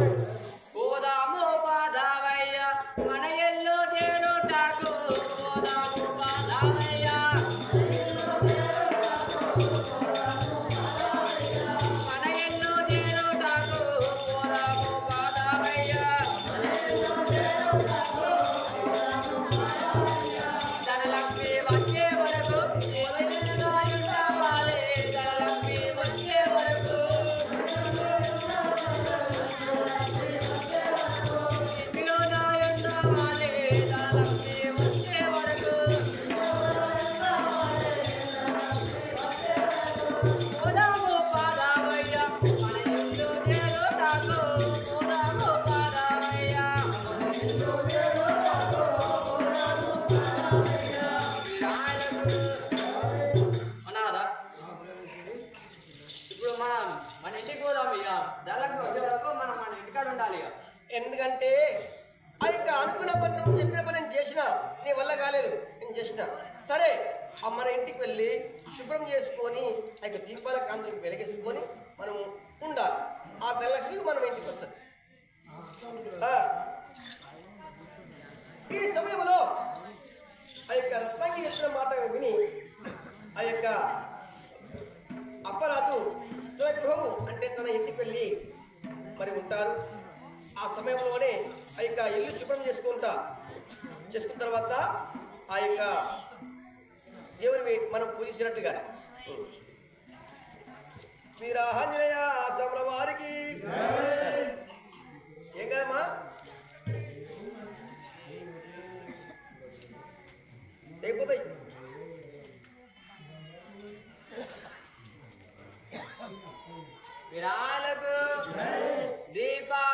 Lord. ఇక dialogue వరకు మనం మన ఇంటికాడ ఉండాలి ఎందుకంటే ఆ యొక్క అనుకున్న పని నువ్వు చెప్పిన పని నేను చేసిన నీ వల్ల కాలేదు నేను చేసిన. సరే మన ఇంటికి వెళ్ళి శుభ్రం చేసుకొని ఆ యొక్క దీపాల కాంతులకు వెలిగేసుకొని మనము ఉండాలి. ఆ ధనలక్ష్మికి మనం ఇంటికి వస్తుంది చేశారు ఆ సమయంలోనే ఆ యొక్క ఇల్లు శుభ్రం చేసుకుంటా చేసుకున్న తర్వాత ఆ యొక్క దేవుని మనం పూజించినట్టుగా. శ్రీరాహంజనేయ సమల వారికి. ఏం కదమ్మా? అయిపోతాయి. విరాలకు 第八。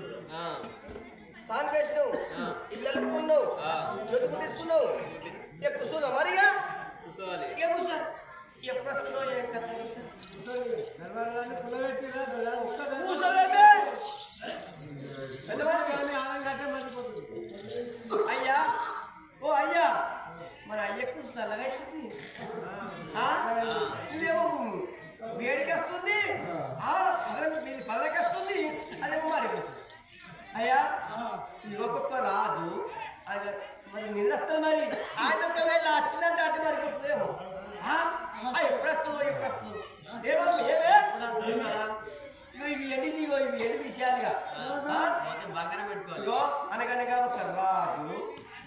చంపేసినావు ఆ. ఇళ్ళకున్నావు ఆ. జొతుకు తీసుకున్నావు. ఇక కూర్చున్నావు మరిగా కూర్చోవాలి. ఇక కూర్చో? ఎప్పుడు వస్తున్నావు కూర్చోలేమే పెద్దవాడివి. అయ్యా ఓ అయ్యా మరి అయ్యకు చల్లగా అవుతుంది ఆ? ఇదేమో వేడికి వస్తుంది ఆ, పదవి- మీది పదవికి వస్తుంది అదేమో మారిపోతుంది అయ్యా ఈ ఒక్కొక్క రాజు అది మరి నిద్ర వస్తుంది మరి ఆయన ఒకవేళ వచ్చిందంటే అటు మారిపోతుందేమో ఆ? ఆ, ఎప్పుడు వస్తుందో ఎప్పుడు వస్తుందో ఏమో ఏమే ఇగో ఇవి ఎండి ఎండి విషయాలుగా. అనగనగా ఒక రాజు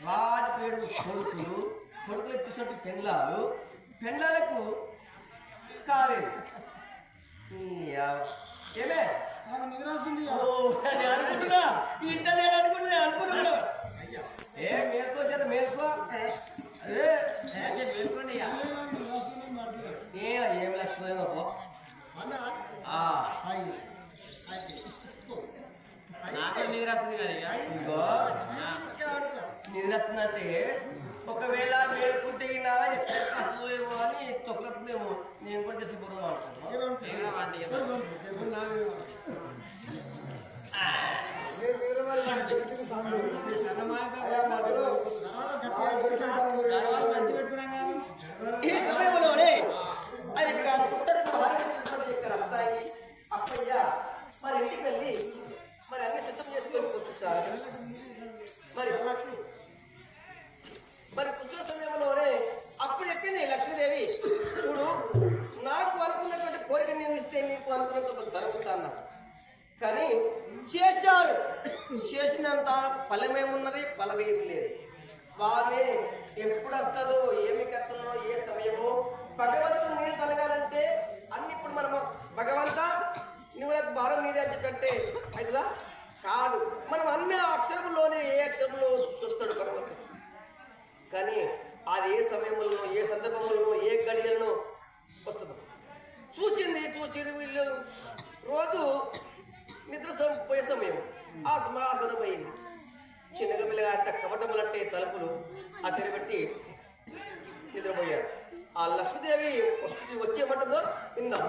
రాజు పేరు కొడుకులు కొడుకులు ఎత్తిసొట్టు పెండ్లాలు. పెండ్లాలకు కాలేదు ఏమే? ఈ సమయంలోనే ఆ యొక్క పుట్టకు హారగించినటువంటి యొక్క రసాయి అప్పయ్య మరి ఇంటికి వెళ్ళి మరి అన్ని సిద్ధం చేసుకొని కూర్చుంటారు. మరి మరి కూర్చున్న సమయంలోనే అప్పుడు చెప్పింది లక్ష్మీదేవి. చూడు నాకు అనుకున్నటువంటి కోరిక నేను ఇస్తే నీకు అనుకున్నటువంటి జరుగుతాను కానీ చేశారు చేసినంత ఫలమేమున్నది ఫలమేమి లేదు. వారే ఎప్పుడు వస్తుందో ఏమి కత్తుందో ఏ సమయమో భగవంతుడు నీళ్ళు కలగాలంటే అన్ని ఇప్పుడు మనం భగవంత నువ్వు నాకు భారం నీదే అని చెప్పంటే అవుతుందా కాదు. మనం అన్ని అక్షరంలోనే ఏ అక్షరంలో చూస్తాడు భగవంతుడు. కానీ అది ఏ సమయంలో ఏ సందర్భంలోనో ఏ గడియలను వస్తుంది. చూచింది చూచి వీళ్ళు. రోజు నిద్ర పోయే సమయం. ఆ సింహాసనం అయింది. చిన్నగా మెల్లగా అంత కపటములంటే తలుపులు ఆ తెరబెట్టి నిద్రపోయారు ఆ లక్ష్మీదేవి వస్తుంది వచ్చేమంటుందో విందాం